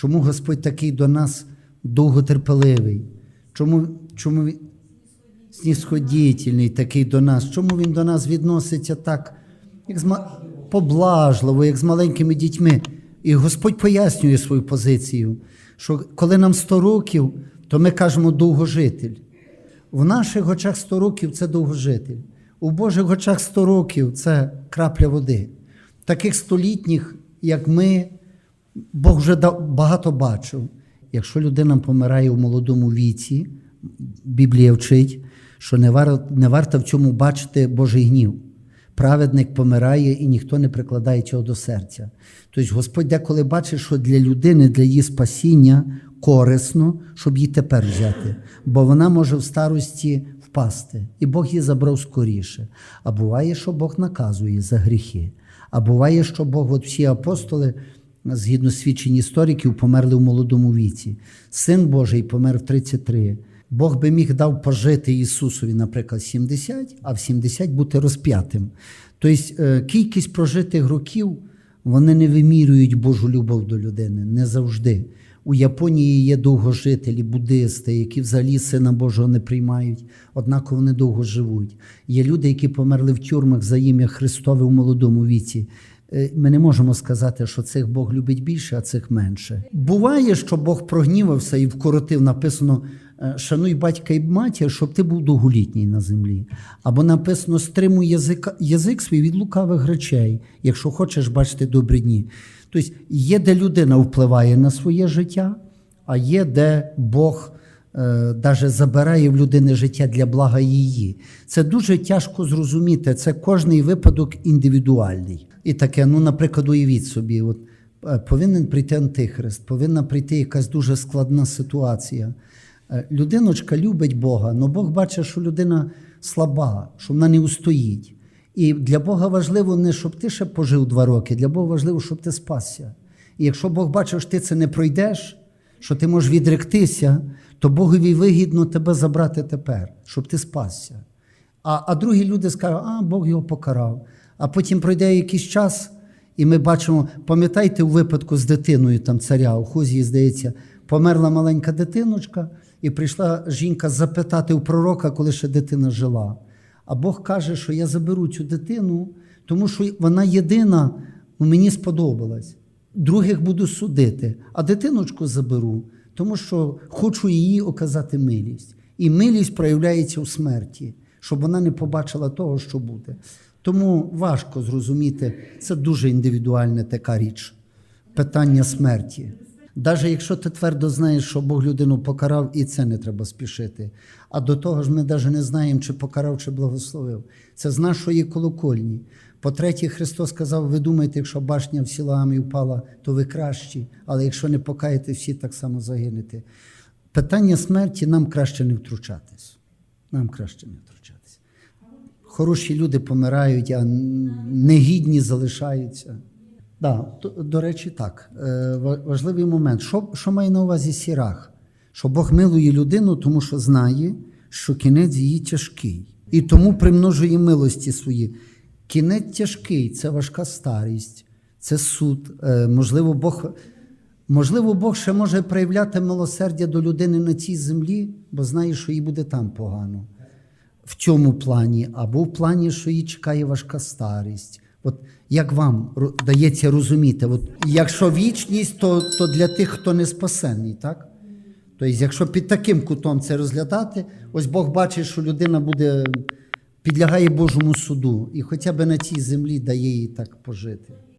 Чому Господь такий до нас довготерпеливий? Чому, чому він снісходітельний такий до нас? Чому він до нас відноситься так, як з поблажливо, як з маленькими дітьми? І Господь пояснює свою позицію, що коли нам 100 років, то ми кажемо довгожитель. В наших очах 100 років це довгожитель. У Божих очах 100 років це крапля води. Таких столітніх, як ми, Бог вже багато бачив. Якщо людина помирає в молодому віці, Біблія вчить, що не варто, не варто в цьому бачити Божий гнів. Праведник помирає і ніхто не прикладає цього до серця. Тобто Господь деколи бачить, що для людини, для її спасіння корисно, щоб її тепер взяти, бо вона може в старості впасти, і Бог її забрав скоріше. А буває, що Бог наказує за гріхи. А буває, що Бог, от всі апостоли, згідно свідчень істориків, померли в молодому віці. Син Божий помер в 33. Бог би міг дав пожити Ісусові, наприклад, 70, а в 70 бути розп'ятим. Тобто е, кількість прожитих років вони не вимірюють Божу любов до людини, не завжди. У Японії є довгожителі, буддисти, які взагалі Сина Божого не приймають, однак вони довго живуть. Є люди, які померли в тюрмах за ім'я Христове у молодому віці. Е, Ми не можемо сказати, що цих Бог любить більше, а цих менше. Буває, що Бог прогнівався і вкоротив, написано: е, шануй батька і матір, щоб ти був довголітній на землі. Або написано: стримуй язик, язик свій від лукавих речей, якщо хочеш бачити добрі дні. Тобто є, де людина впливає на своє життя, а є, де Бог навіть забирає в людини життя для блага її. Це дуже тяжко зрозуміти. Це кожний випадок індивідуальний. І таке, ну, наприклад, уявіть собі, от, е, повинен прийти антихрист, повинна прийти якась дуже складна ситуація. Е, Людиночка любить Бога, але Бог бачить, що людина слаба, що вона не устоїть. І для Бога важливо не щоб ти ще пожив два роки, для Бога важливо, щоб ти спасся. І якщо Бог бачить, що ти це не пройдеш, що ти можеш відректися, то Богові вигідно тебе забрати тепер, щоб ти спасся. А, а другі люди скажуть, а Бог його покарав. А потім пройде якийсь час, і ми бачимо, пам'ятаєте у випадку з дитиною там царя, у Хузії, здається, померла маленька дитиночка, і прийшла жінка запитати у пророка, коли ще дитина жила. А Бог каже, що я заберу цю дитину, тому що вона єдина, ну, мені сподобалась. Других буду судити, а дитиночку заберу, тому що хочу її оказати милість. І милість проявляється у смерті, щоб вона не побачила того, що буде. Тому важко зрозуміти, це дуже індивідуальна така річ питання смерті. Навіть якщо ти твердо знаєш, що Бог людину покарав, і це не треба спішити. А до того ж, ми навіть не знаємо, чи покарав, чи благословив. Це з нашої колокольні. По-третє, Христос сказав: ви думаєте, якщо башня в сілами впала, то ви кращі, але якщо не покаєте, всі так само загинете. Питання смерті нам краще не втручатись. Нам краще не втручатись. Хороші люди помирають, а негідні залишаються. Да, до, речі, так. Е, важливий момент. Що, що має на увазі сірах? Що Бог милує людину, тому що знає, що кінець її тяжкий. І тому примножує милості свої. Кінець тяжкий це важка старість, це суд. Е, можливо, Бог, можливо, Бог ще може проявляти милосердя до людини на цій землі, бо знає, що їй буде там погано в цьому плані, або в плані, що її чекає важка старість. От як вам дається розуміти, от якщо вічність, то, то для тих, хто не спасений, так? Тобто, якщо під таким кутом це розглядати, ось Бог бачить, що людина буде підлягає Божому суду, і хоча б на цій землі дає їй так пожити.